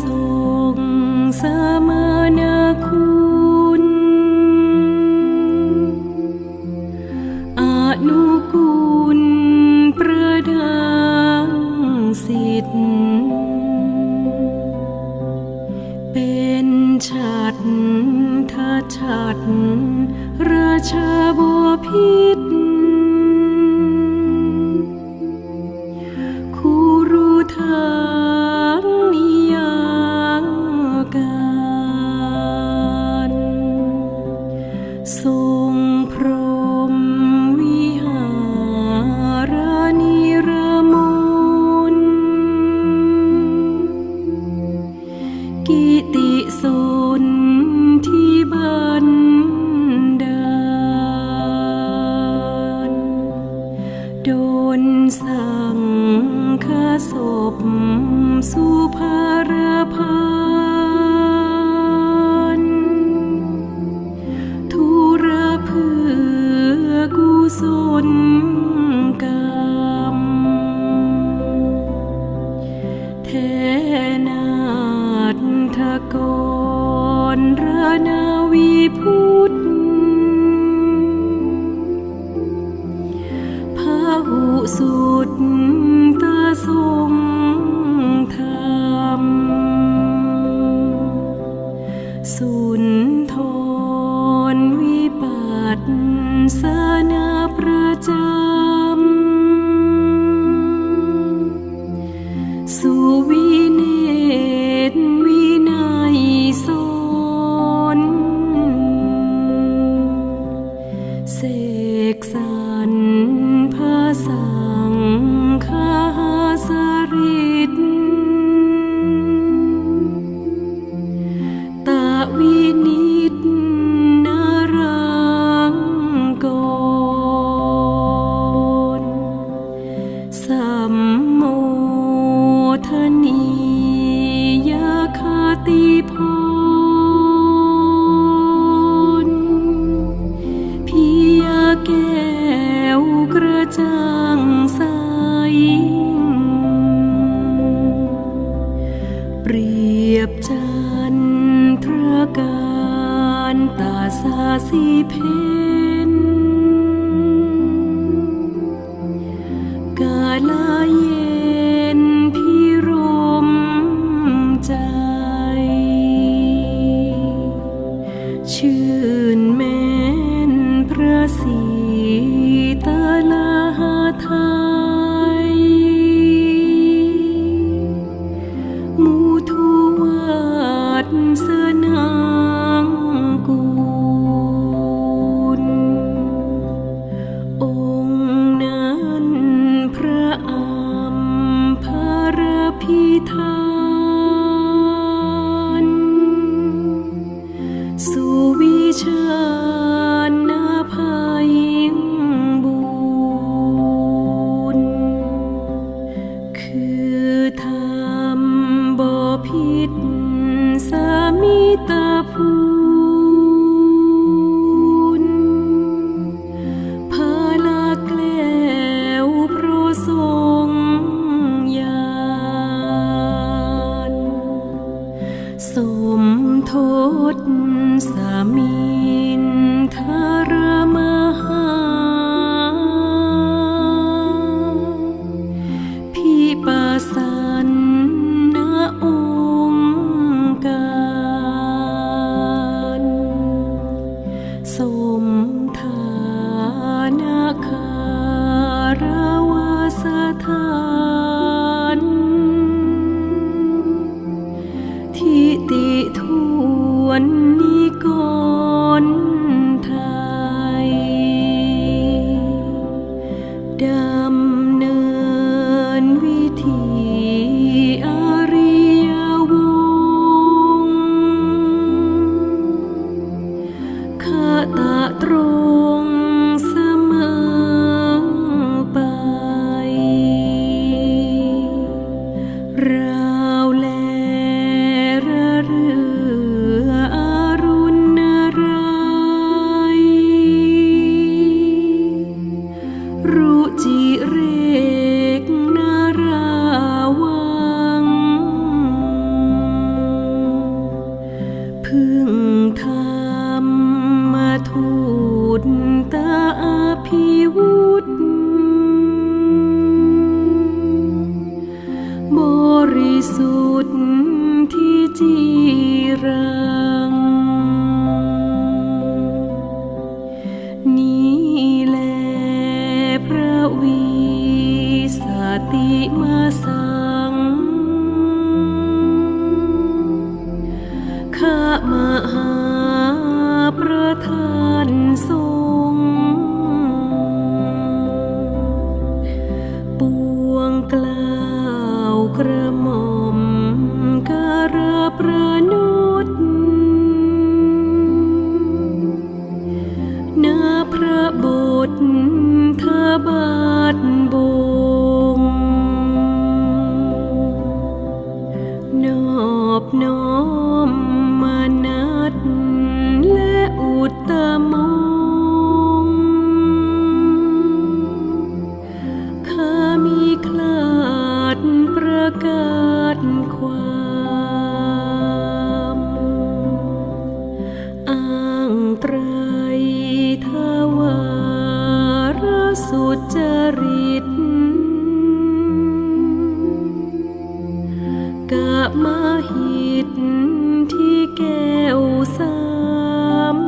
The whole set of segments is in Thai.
ทรงสมอนาคุณอนุกูลประดังสิทธิ์เป็นฉัตรทชัตรราชาบัวพิษ สมทดสามีนทรมหาพี่ปาสันนาองการสม สุดที่จีรัง นี้แลพระวีสติมาสา Mm-hmm. มาหิตที่แก้วสาม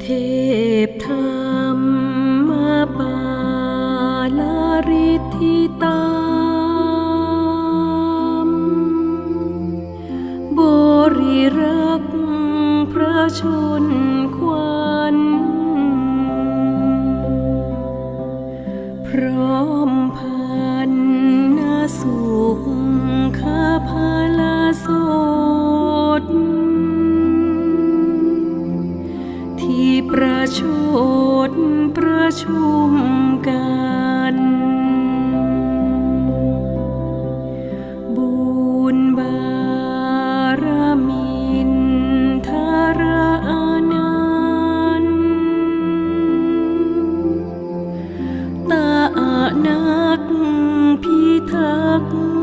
เทพธรรมมาปาลาริทธิตามบริรักพระชนควันพร้อม สุขคาพาลาสดที่ประชดประชุม ทั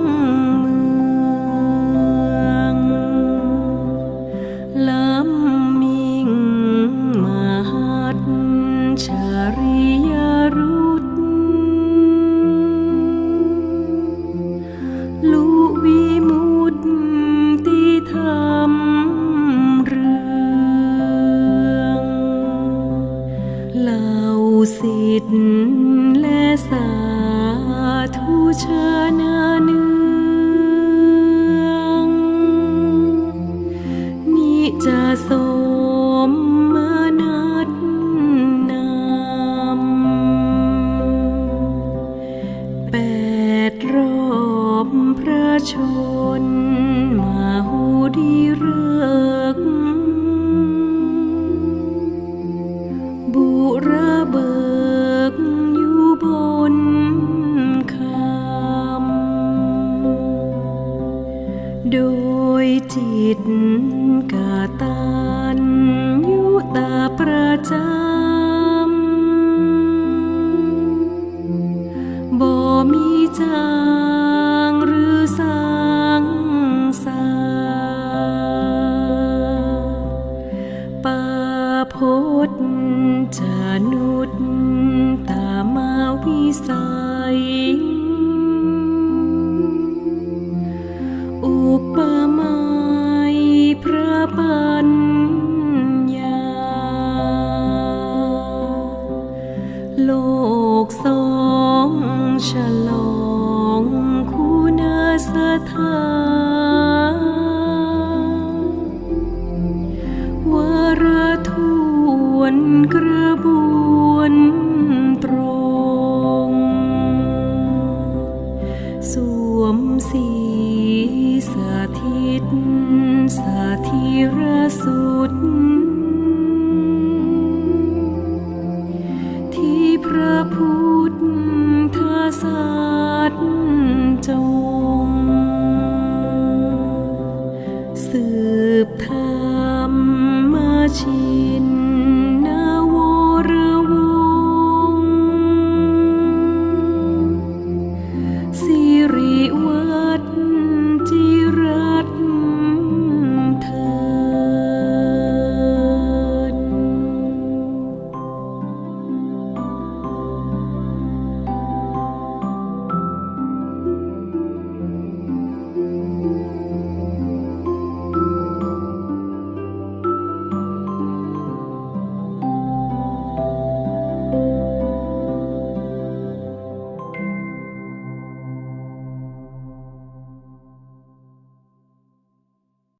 โดยจิตกาตันยุตาประจำบ่มีจางหรือสางสาปาพดจะนุดตามาวิสัย ฉลองคุณสถานวรทวนกระบวนตรง สวมสีสถิตสถิรสุด